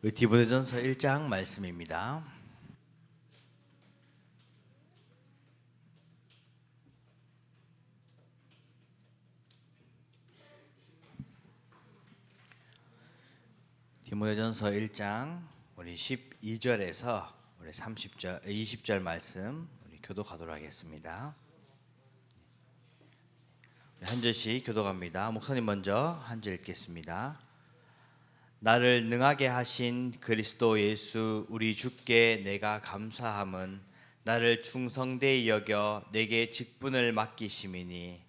우리 디모데전서 1장 말씀입니다. 디모데전서 1장 우리 12절에서 우리 30절 20절 말씀 우리 교독하도록 하겠습니다. 한 절씩 교독합니다. 목사님 먼저 한 절 읽겠습니다. 나를 능하게 하신 그리스도 예수 우리 주께 내가 감사함은 나를 충성되이 여겨 내게 직분을 맡기심이니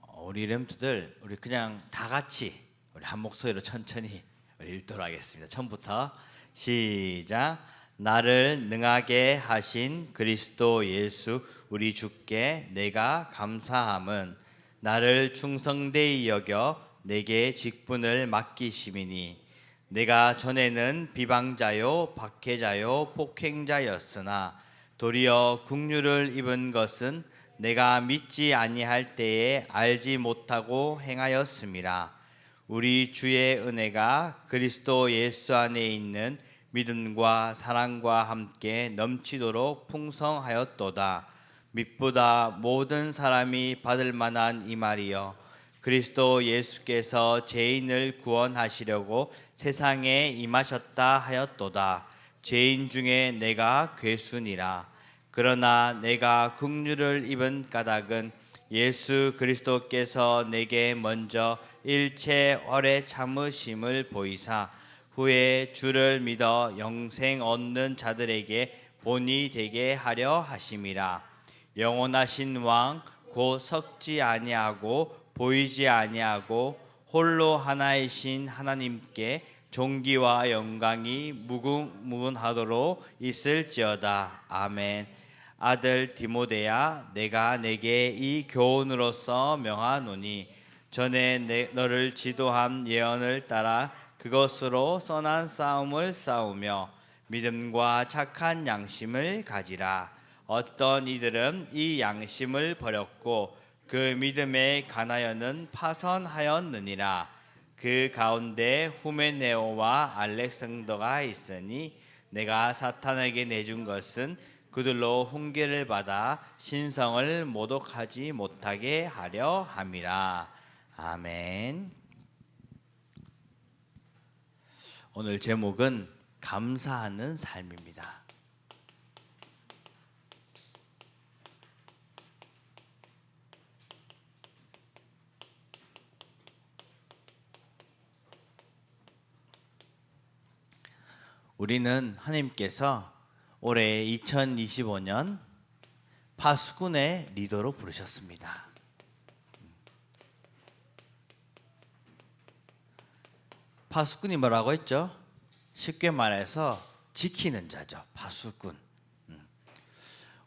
어, 우리 렘트들 우리 그냥 다 같이 우리 한 목소리로 천천히 우리 읽도록 하겠습니다. 처음부터 시작. 나를 능하게 하신 그리스도 예수 우리 주께 내가 감사함은 나를 충성되이 여겨 내게 직분을 맡기심이니 내가 전에는 비방자요 박해자요 폭행자였으나 도리어 국류를 입은 것은 내가 믿지 아니할 때에 알지 못하고 행하였음이라 우리 주의 은혜가 그리스도 예수 안에 있는 믿음과 사랑과 함께 넘치도록 풍성하였도다. 믿보다 모든 사람이 받을 만한 이 말이여 그리스도 예수께서 죄인을 구원하시려고 세상에 임하셨다 하였도다. 죄인 중에 내가 괴순이라. 그러나 내가 국류를 입은 까닭은 예수 그리스도께서 내게 먼저 일체 오래 참으심을 보이사 후에 주를 믿어 영생 얻는 자들에게 본이 되게 하려 하심이라. 영원하신 왕곧 섞지 아니하고 보이지 아니하고 홀로 하나이신 하나님께 존귀와 영광이 무궁무분하도록 있을지어다. 아멘 아들 디모데야 내가 내게 이 교훈으로서 명하노니 전에 내, 너를 지도한 예언을 따라 그것으로 선한 싸움을 싸우며 믿음과 착한 양심을 가지라. 어떤 이들은 이 양심을 버렸고 그 믿음에 관하여는 파선하였느니라. 그 가운데 후메네오와 알렉산더가 있으니 내가 사탄에게 내준 것은 그들로 훈계를 받아 신성을 모독하지 못하게 하려 함이라 아멘. 오늘 제목은 감사하는 삶입니다. 우리는 하나님께서 올해 2025년 파수꾼의 리더로 부르셨습니다. 파수꾼이 뭐라고 했죠? 쉽게 말해서 지키는 자죠. 파수꾼. 음.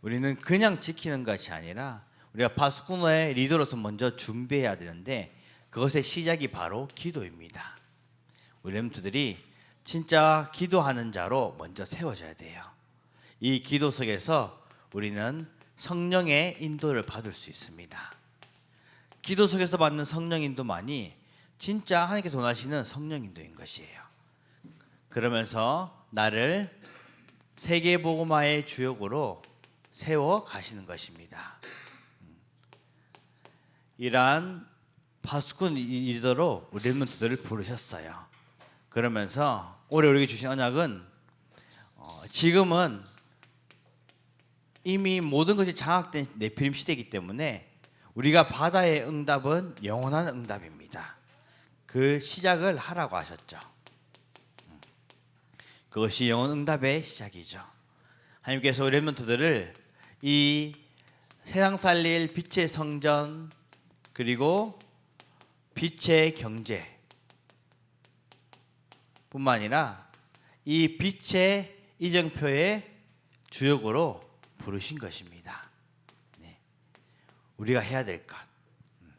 우리는 그냥 지키는 것이 아니라 우리가 파수꾼의 리더로서 먼저 준비해야 되는데 그것의 시작이 바로 기도입니다. 우리 렘트들이 진짜 기도하는 자로 먼저 세워져야 돼요. 이 기도 속에서 우리는 성령의 인도를 받을 수 있습니다. 기도 속에서 받는 성령 인도만이 진짜 하나님께서 원하시는 성령 인도인 것이에요. 그러면서 나를 세계 복음화의 주역으로 세워 가시는 것입니다. 이러한 파수꾼 우리 렘넌트들을 부르셨어요. 그러면서 올해 우리에게 주신 언약은 어, 지금은 이미 모든 것이 장악된 네피림 시대이기 때문에 우리가 바다의 응답은 영원한 응답입니다. 그 시작을 하라고 하셨죠. 음. 그것이 영원 응답의 시작이죠. 하나님께서 렘넌트들을 이 세상 살릴 빛의 성전 그리고 빛의 경제 뿐만 아니라 이 빛의 이정표의 주역으로 부르신 것입니다. 네. 우리가 해야 될 것. 음.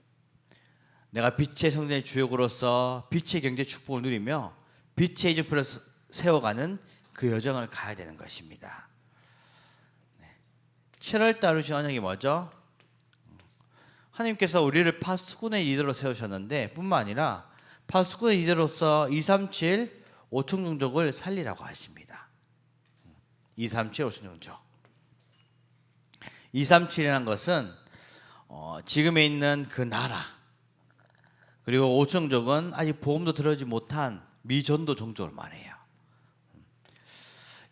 내가 빛의 성전의 주역으로서 빛의 경제 축복을 누리며 빛의 이정표를 세워가는 그 여정을 가야 되는 것입니다. 7월 달 주신 언약이 뭐죠? 하나님께서 우리를 파수꾼의 리더로 세우셨는데 뿐만 아니라 파수꾼의 리더로서 237 5천 종족을 살리라고 하십니다. 237 5천 종족. 237이라는 것은 어, 지금에 있는 그 나라 그리고 5천 종족은 아직 보험도 들어지 못한 미전도 종족을 말해요.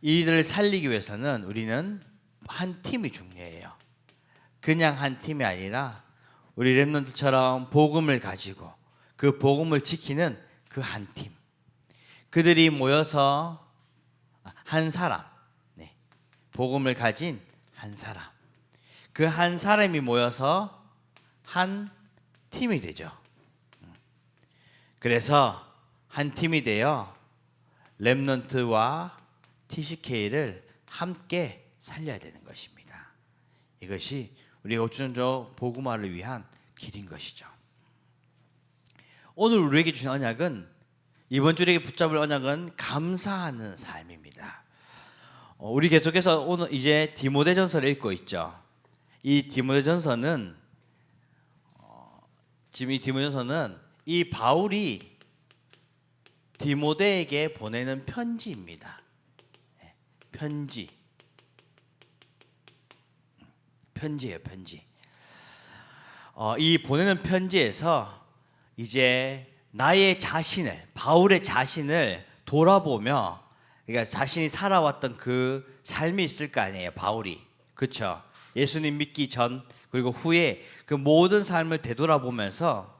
이들을 살리기 위해서는 우리는 한 팀이 중요해요. 그냥 한 팀이 아니라 우리 랩런트처럼 복음을 가지고 그 복음을 지키는 그 한 팀. 그들이 모여서 한 사람, 네. 복음을 가진 한 사람. 그 한 사람이 모여서 한 팀이 되죠. 그래서 한 팀이 되어 랩넌트와 TCK를 함께 살려야 되는 것입니다. 이것이 우리 오천조 복음화를 위한 길인 것이죠. 오늘 우리에게 주신 언약은 이번 주에게 붙잡을 언약은 감사하는 삶입니다. 어, 우리 계속해서 오늘 이제 디모데전서를 읽고 있죠. 이 디모데전서는 어, 지금 이 디모데전서는 이 바울이 디모데에게 보내는 편지입니다. 네, 편지. 편지예요, 편지. 어, 이 보내는 편지에서 이제 나의 자신을 바울의 자신을 돌아보며 그러니까 자신이 살아왔던 그 삶이 있을 거 아니에요, 바울이. 그렇죠? 예수님 믿기 전 그리고 후에 그 모든 삶을 되돌아보면서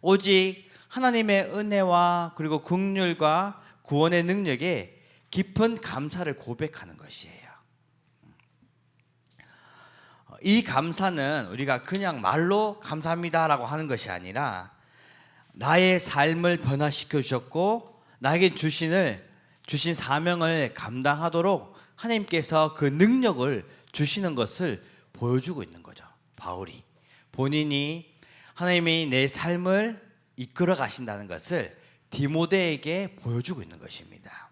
오직 하나님의 은혜와 그리고 긍휼과 구원의 능력에 깊은 감사를 고백하는 것이에요. 이 감사는 우리가 그냥 말로 감사합니다라고 하는 것이 아니라 나의 삶을 변화시켜 주셨고 나에게 주신을 주신 사명을 감당하도록 하나님께서 그 능력을 주시는 것을 보여주고 있는 거죠. 바울이 본인이 하나님이 내 삶을 이끌어 가신다는 것을 디모데에게 보여주고 있는 것입니다.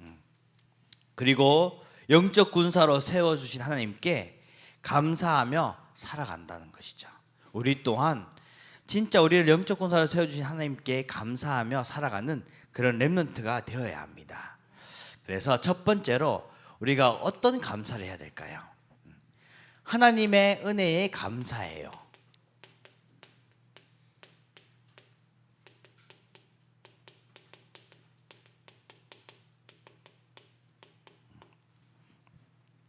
음. 그리고 영적 군사로 세워 주신 하나님께 감사하며 살아간다는 것이죠. 우리 또한 진짜 우리를 영적 군사로 세워 주신 하나님께 감사하며 살아가는 그런 렘넌트가 되어야 합니다. 그래서 첫 번째로 우리가 어떤 감사를 해야 될까요? 하나님의 은혜에 감사해요.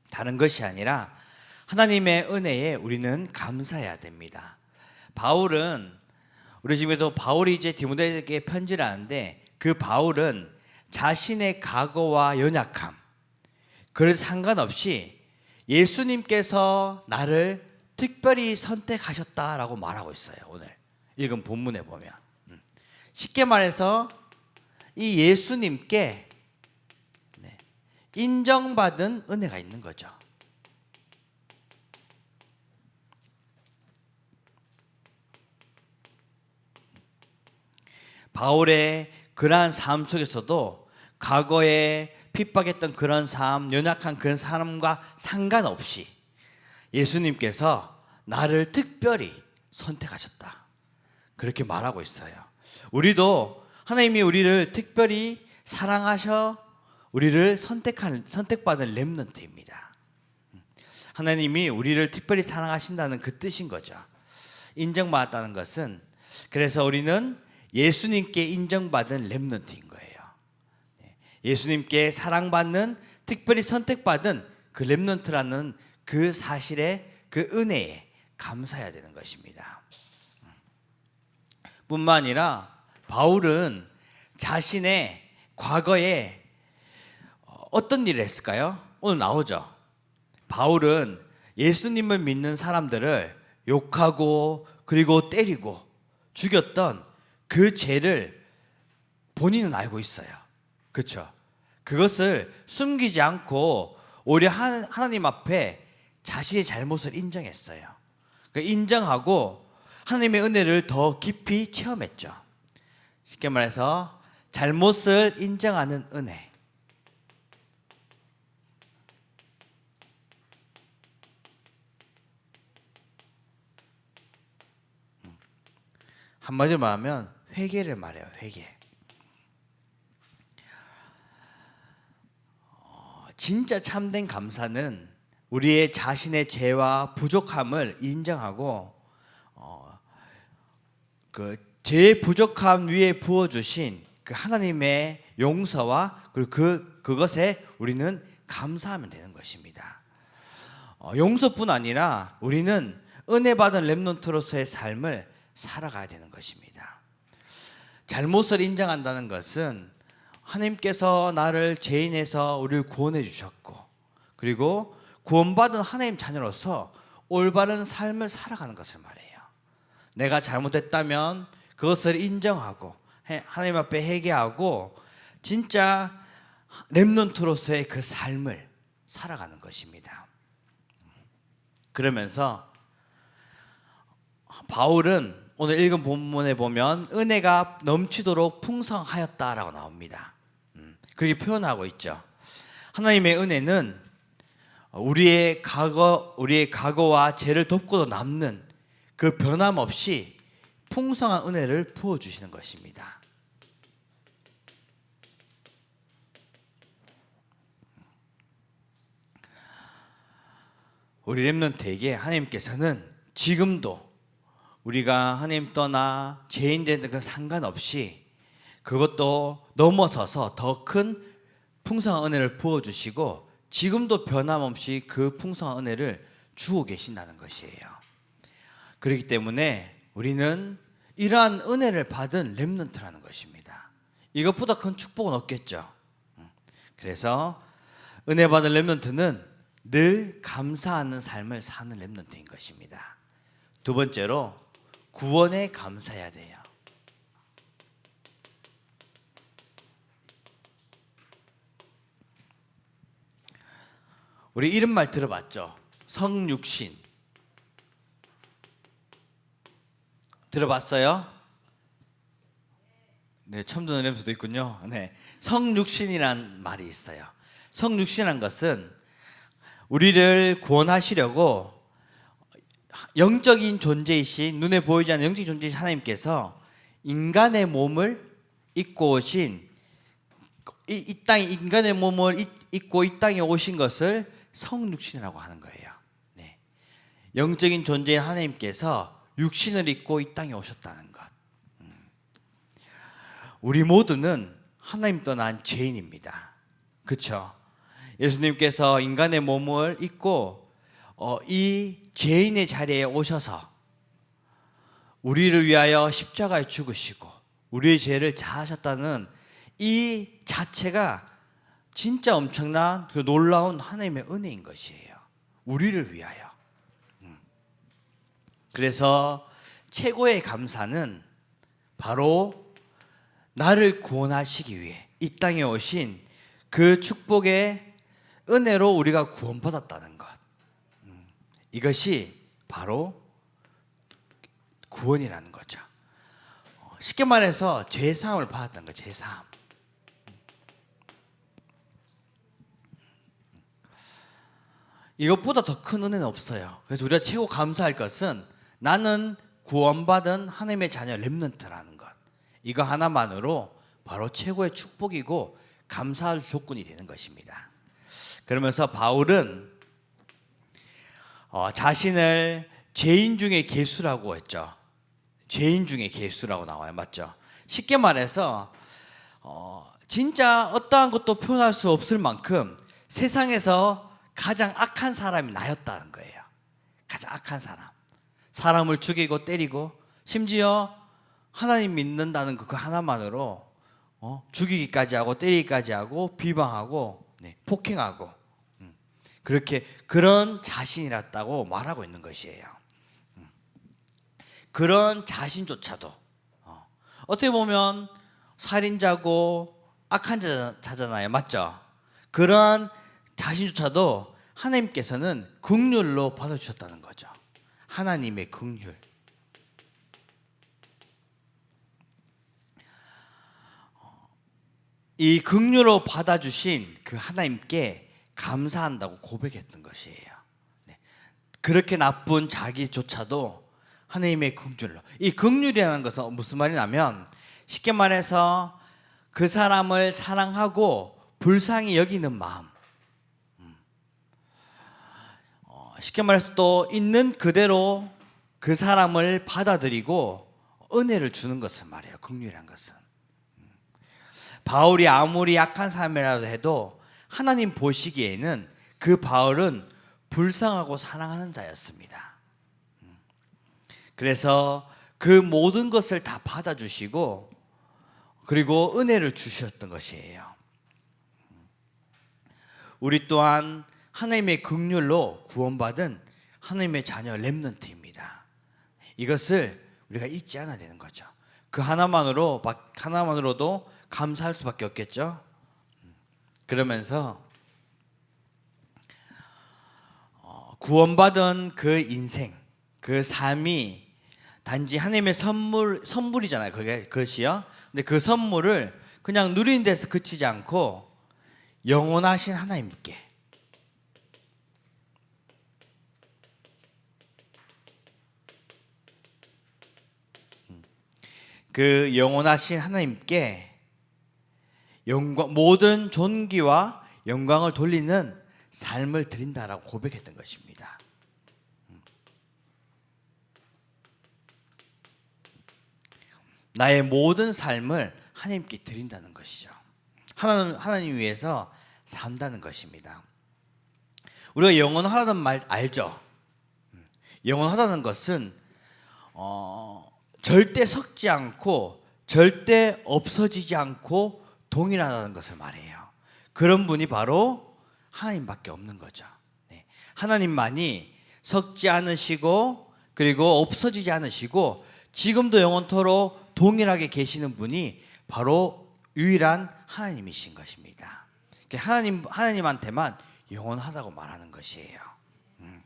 다른 것이 아니라 하나님의 은혜에 우리는 감사해야 됩니다. 바울은 우리 집에도 바울이 이제 디모데에게 편지를 하는데 그 바울은 자신의 과거와 연약함 그를 상관없이 예수님께서 나를 특별히 선택하셨다라고 말하고 있어요. 오늘 읽은 본문에 보면 음. 쉽게 말해서 이 예수님께 네, 인정받은 은혜가 있는 거죠. 바울의 그러한 삶 속에서도 과거에 핍박했던 그런 삶, 연약한 그런 사람과 상관없이 예수님께서 나를 특별히 선택하셨다. 그렇게 말하고 있어요. 우리도 하나님이 우리를 특별히 사랑하셔 우리를 선택한 선택받은 렘넌트입니다. 하나님이 우리를 특별히 사랑하신다는 그 뜻인 거죠. 인정받았다는 것은 그래서 우리는 예수님께 인정받은 렘넌트인 거예요. 네. 예수님께 사랑받는 특별히 선택받은 그 렘넌트라는 그 사실에 그 은혜에 감사해야 되는 것입니다. 뿐만 아니라 바울은 자신의 과거에 어떤 일을 했을까요? 오늘 나오죠. 바울은 예수님을 믿는 사람들을 욕하고 그리고 때리고 죽였던 그 죄를 본인은 알고 있어요. 그렇죠. 그것을 숨기지 않고 오히려 하나님 앞에 자신의 잘못을 인정했어요. 그 인정하고 하나님의 은혜를 더 깊이 체험했죠. 쉽게 말해서 잘못을 인정하는 은혜. 음. 한마디로 말하면 회개를 말해요. 회개. 진짜 참된 감사는 우리의 자신의 죄와 부족함을 인정하고 어, 그죄 부족함 위에 부어 주신 그 하나님의 용서와 그리고 그 그것에 우리는 감사하면 되는 것입니다. 어, 용서뿐 아니라 우리는 은혜 받은 렘넌트로서의 삶을 살아가야 되는 것입니다. 잘못을 인정한다는 것은 하나님께서 나를 죄인에서 우리를 구원해 주셨고 그리고 구원받은 하나님 자녀로서 올바른 삶을 살아가는 것을 말해요. 내가 잘못했다면 그것을 인정하고 해- 하나님 앞에 회개하고 진짜 렘넌트로서의 그 삶을 살아가는 것입니다. 그러면서 바울은 오늘 읽은 본문에 보면 은혜가 넘치도록 풍성하였다라고 나옵니다. 음, 그렇게 표현하고 있죠. 하나님의 은혜는 우리의 과거, 우리의 과거와 죄를 덮고도 남는 그 변함없이 풍성한 은혜를 부어 주시는 것입니다. 우리 렘넌트에게 하나님께서는 지금도 우리가 하나님 떠나 죄인 되는 그 상관없이 그것도 넘어서서 더 큰 풍성한 은혜를 부어 주시고 지금도 변함없이 그 풍성한 은혜를 주고 계신다는 것이에요. 그렇기 때문에 우리는 이러한 은혜를 받은 렘넌트라는 것입니다. 이것보다 큰 축복은 없겠죠. 음. 그래서 은혜 받은 렘넌트는 늘 감사하는 삶을 사는 렘넌트인 것입니다. 두 번째로 구원에 감사해야 돼요. 우리 이런 말 들어봤죠? 성육신. 들어봤어요? 네, 처음 듣는 렘수도 있군요. 네. 성육신이란 말이 있어요. 성육신이란 것은 우리를 구원하시려고 영적인 존재이신 눈에 보이지 않는 영적인 존재이신 하나님께서 인간의 몸을 입고 오신 이, 이 땅에 인간의 몸을 입- 입고 이 땅에 오신 것을 성육신이라고 하는 거예요. 네. 영적인 존재인 하나님께서 육신을 입고 이 땅에 오셨다는 것. 음. 우리 모두는 하나님 떠난 죄인입니다. 그렇죠? 예수님께서 인간의 몸을 입고 어, 이 죄인의 자리에 오셔서 우리를 위하여 십자가에 죽으시고 우리의 죄를 자하셨다는 이 자체가 진짜 엄청난 그 놀라운 하나님의 은혜인 것이에요. 우리를 위하여. 음. 그래서 최고의 감사는 바로 나를 구원하시기 위해 이 땅에 오신 그 축복의 은혜로 우리가 구원받았다는 것. 음, 이것이 바로 구원이라는 거죠. 어, 쉽게 말해서 죄사함을 받았다는 거, 죄사함. 이것보다 더 큰 은혜는 없어요. 그래서 우리가 최고 감사할 것은 나는 구원받은 하나님의 자녀 렘넌트라는 것. 이거 하나만으로 바로 최고의 축복이고 감사할 조건이 되는 것입니다. 그러면서 바울은 어, 자신을 죄인 중에 개수라고 했죠. 죄인 중에 개수라고 나와요. 맞죠? 쉽게 말해서 어, 진짜 어떠한 것도 표현할 수 없을 만큼 세상에서 가장 악한 사람이 나였다는 거예요. 가장 악한 사람. 사람을 죽이고 때리고 심지어 하나님 믿는다는 그 하나만으로 어, 죽이기까지 하고 때리기까지 하고 비방하고 네, 폭행하고 음, 그렇게 그런 자신이랐다고 말하고 있는 것이에요. 음. 그런 자신조차도 어, 어떻게 보면 살인자고 악한 자- 자잖아요, 맞죠? 그러한 자신조차도 하나님께서는 긍휼로 받아주셨다는 거죠. 하나님의 긍휼. 이 긍휼로 받아주신 그 하나님께 감사한다고 고백했던 것이에요. 네. 그렇게 나쁜 자기조차도 하나님의 긍휼로. 이 긍휼이라는 것은 무슨 말이냐면 쉽게 말해서 그 사람을 사랑하고 불쌍히 여기는 마음. 음. 어, 쉽게 말해서 또 있는 그대로 그 사람을 받아들이고 은혜를 주는 것을 말해요. 긍휼이란 것은. 음. 바울이 아무리 약한 사람이라도 해도 하나님 보시기에는 그 바울은 불쌍하고 사랑하는 자였습니다. 음. 그래서 그 모든 것을 다 받아주시고 그리고 은혜를 주셨던 것이에요. 우리 또한 하나님의 긍휼로 구원받은 하나님의 자녀 렘넌트입니다. 이것을 우리가 잊지 않아야 되는 거죠. 그 하나만으로 하나만으로도 감사할 수밖에 없겠죠. 그러면서 어, 구원받은 그 인생, 그 삶이 단지 하나님의 선물 선물이잖아요. 그게 그것이요. 근데 그 선물을 그냥 누리는 데서 그치지 않고 영원하신 하나님께 그 영원하신 하나님께 영광 모든 존귀와 영광을 돌리는 삶을 드린다라고 고백했던 것입니다. 나의 모든 삶을 하나님께 드린다는 것이죠. 하나님 하나님 위해서 산다는 것입니다. 우리가 영원하다는 말 알죠? 영원하다는 것은 어, 절대 섞지 않고 절대 없어지지 않고 동일하다는 것을 말해요. 그런 분이 바로 하나님밖에 없는 거죠. 네. 하나님만이 섞지 않으시고 그리고 없어지지 않으시고 지금도 영원토록 동일하게 계시는 분이 바로 유일한 하나님이신 것입니다. 하나님 하나님한테만 영원하다고 말하는 것이에요. 음.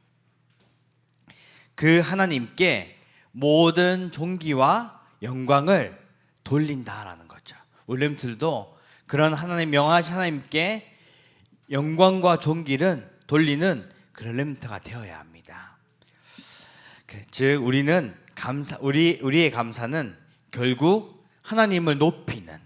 그 하나님께 모든 존귀와 영광을 돌린다라는 거죠. 울렘들도 그런 하나님 명하신 하나님께 영광과 존귀를 돌리는 그런 렘트가 되어야 합니다. 즉 우리는 감사 우리 우리의 감사는 결국 하나님을 높이는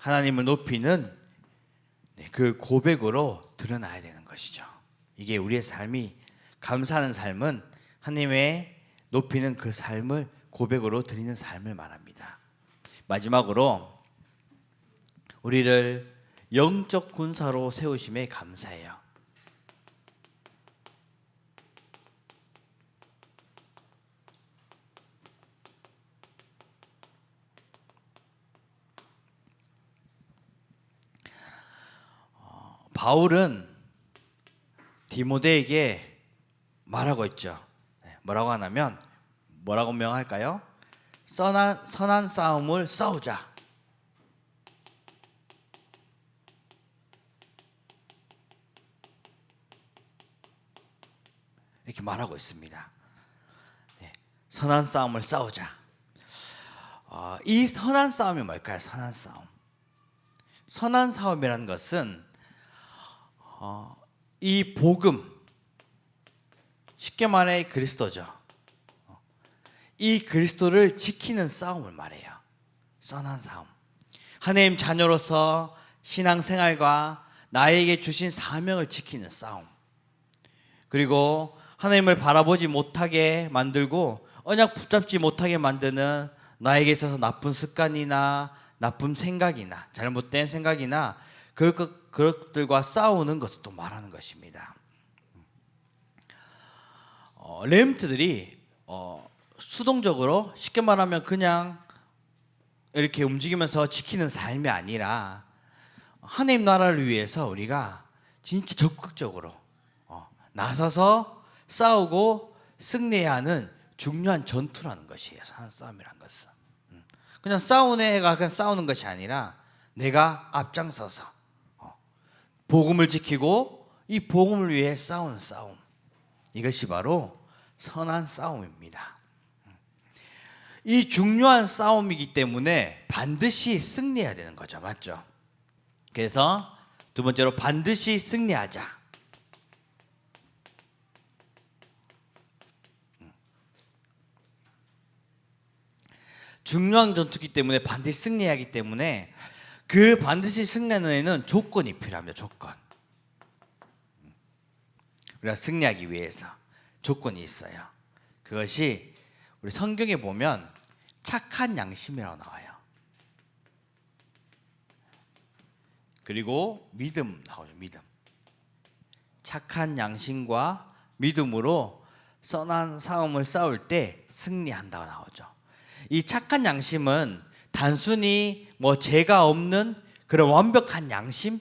하나님을 높이는 네, 그 고백으로 드러나야 되는 것이죠. 이게 우리의 삶이 감사하는 삶은 하나님의 높이는 그 삶을 고백으로 드리는 삶을 말합니다. 마지막으로 우리를 영적 군사로 세우심에 감사해요. 어, 바울은 디모데에게 말하고 있죠. 네, 뭐라고 하냐면 뭐라고 명할까요? 선한, 선한 싸움을 싸우자. 이렇게 말하고 있습니다. 네, 선한 싸움을 싸우자. 어, 이 선한 싸움이 뭘까요? 선한 싸움. 선한 싸움이라는 것은 어, 이 복음 쉽게 말해 그리스도죠. 어, 이 그리스도를 지키는 싸움을 말해요. 선한 싸움. 하나님 자녀로서 신앙생활과 나에게 주신 사명을 지키는 싸움. 그리고 하나님을 바라보지 못하게 만들고 언약 붙잡지 못하게 만드는 나에게 있어서 나쁜 습관이나 나쁜 생각이나 잘못된 생각이나 그 그것들과 싸우는 것을 또 말하는 것입니다. 어, 렘트들이 어, 수동적으로 쉽게 말하면 그냥 이렇게 움직이면서 지키는 삶이 아니라 하나님 나라를 위해서 우리가 진짜 적극적으로 어, 나서서 싸우고 승리해야 하는 중요한 전투라는 것이에요. 산 싸움이란 것은. 음. 그냥 싸우는 애가 그냥 싸우는 것이 아니라 내가 앞장서서 어, 복음을 지키고 이 복음을 위해 싸우는 싸움. 이것이 바로 선한 싸움입니다. 음. 이 중요한 싸움이기 때문에 반드시 승리해야 되는 거죠. 맞죠? 그래서 두 번째로 반드시 승리하자. 중요한 전투기 때문에 반드시 승리해야 하기 때문에 그 반드시 승리하는 조건이 필요합니다. 조건. 우리가 승리하기 위해서 조건이 있어요. 그것이 우리 성경에 보면 착한 양심이라고 나와요. 그리고 믿음 나오죠. 믿음. 착한 양심과 믿음으로 선한 싸움을 싸울 때 승리한다고 나오죠. 이 착한 양심은 단순히 뭐 죄가 없는 그런 완벽한 양심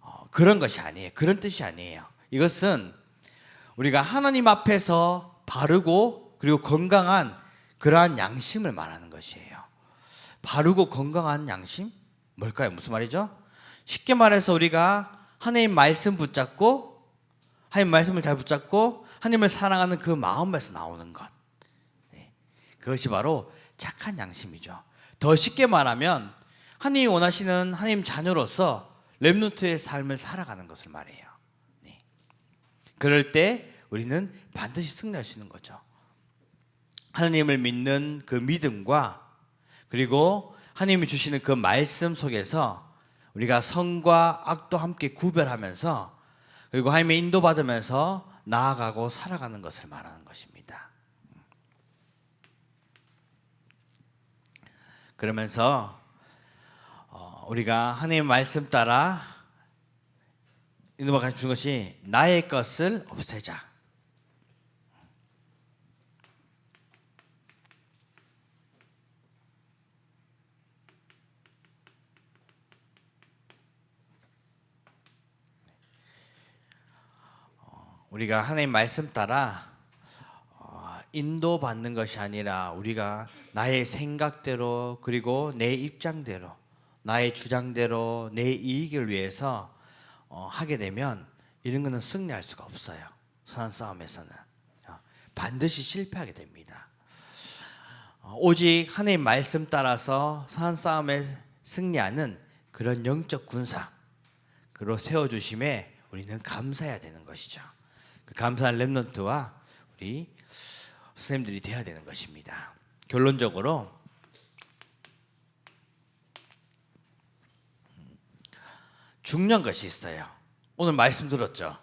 어, 그런 것이 아니에요. 그런 뜻이 아니에요. 이것은 우리가 하나님 앞에서 바르고 그리고 건강한 그러한 양심을 말하는 것이에요. 바르고 건강한 양심? 뭘까요? 무슨 말이죠? 쉽게 말해서 우리가 하나님 말씀 붙잡고 하나님 말씀을 잘 붙잡고 하나님을 사랑하는 그 마음에서 나오는 것. 네. 그것이 바로 착한 양심이죠. 더 쉽게 말하면 하나님이 원하시는 하나님 자녀로서 렘노트의 삶을 살아가는 것을 말해요. 네. 그럴 때 우리는 반드시 승리할 수 있는 거죠. 하나님을 믿는 그 믿음과 그리고 하나님이 주시는 그 말씀 속에서 우리가 성과 악도 함께 구별하면서 그리고 하나님의 인도받으면서 나아가고 살아가는 것을 말하는 것입니다. 그러면서 어, 우리가 하나님의 말씀 따라 인도받아 준 것이 나의 것을 없애자. 우리가 하나님 말씀 따라 어, 인도받는 것이 아니라 우리가 나의 생각대로 그리고 내 입장대로 나의 주장대로 내 이익을 위해서 어, 하게 되면 이런 거는 승리할 수가 없어요. 선한 싸움에서는 어, 반드시 실패하게 됩니다. 어, 오직 하나님 말씀 따라서 선한 싸움에 승리하는 그런 영적 군사 그로 세워 주심에 우리는 감사해야 되는 것이죠. 그 감사한 렘넌트와 우리 선생님들이 돼야 되는 것입니다. 결론적으로 중요한 것이 있어요. 오늘 말씀 들었죠?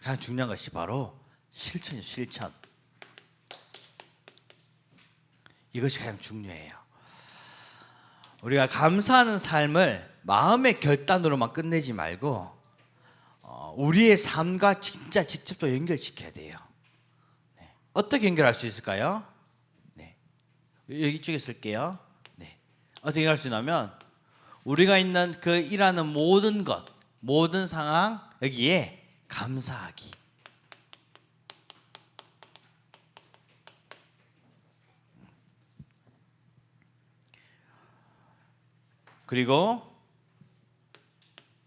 가장 중요한 것이 바로 실천이죠, 실천. 이것이 가장 중요해요. 우리가 감사하는 삶을 마음의 결단으로만 끝내지 말고 어, 우리의 삶과 진짜 직접적으로 연결시켜야 돼요. 네. 어떻게 연결할 수 있을까요? 네. 여기 쪽에 쓸게요. 네. 어떻게 연결할 수 있냐면 우리가 있는 그 일하는 모든 것, 모든 상황 여기에 감사하기. 그리고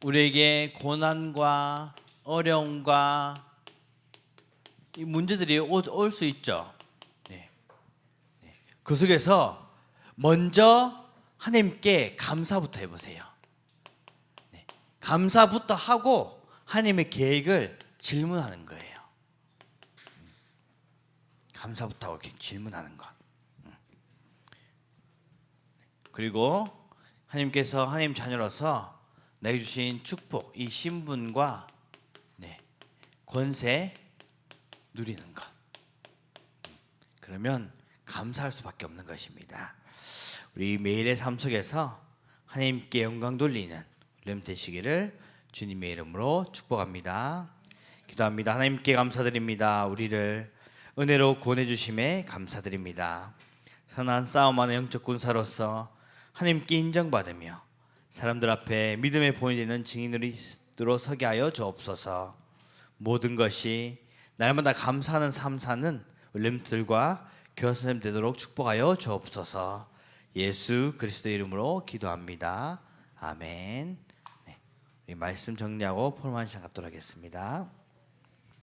우리에게 고난과 어려움과 이 문제들이 올 수 있죠. 네. 네. 그 속에서 먼저 하나님께 감사부터 해보세요. 네. 감사부터 하고 하나님의 계획을 질문하는 거예요. 감사부터 하고 질문하는 것. 음. 그리고 하나님께서 하나님 자녀로서 내게 주신 축복, 이 신분과 네, 권세 누리는 것. 그러면 감사할 수밖에 없는 것입니다. 우리 매일의 삶 속에서 하나님께 영광 돌리는 렘 되시기를 주님의 이름으로 축복합니다. 기도합니다. 하나님께 감사드립니다. 우리를 은혜로 구원해 주심에 감사드립니다. 선한 싸움하는 영적 군사로서 하나님께 인정받으며 사람들 앞에 믿음의 본이 되는 증인으로 서게 하여 주옵소서. 모든 것이 날마다 감사하는 삶 사는 렘들과 교사님 되도록 축복하여 주옵소서. 예수 그리스도 이름으로 기도합니다. 아멘. 네, 말씀 정리하고 포럼한 시간 갖도록 하겠습니다.